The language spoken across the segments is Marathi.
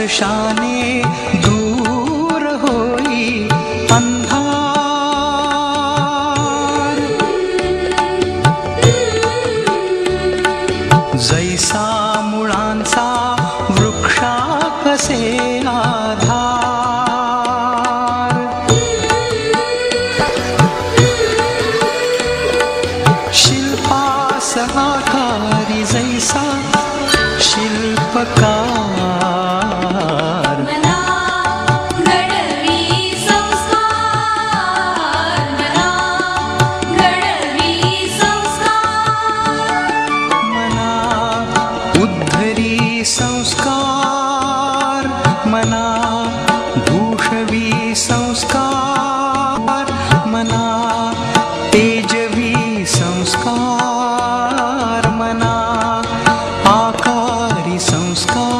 स्पर्शाने दूर होई अंधार। जैसा मुळांचा वृक्षा कसे आधार। शिल्पा जैसा शिल्पकार संस्कार मना भूषवी संस्कार मना तेजवी संस्कार मना आकारी संस्कार।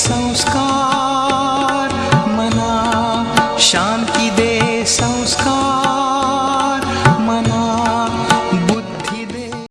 संस्कार मना शांती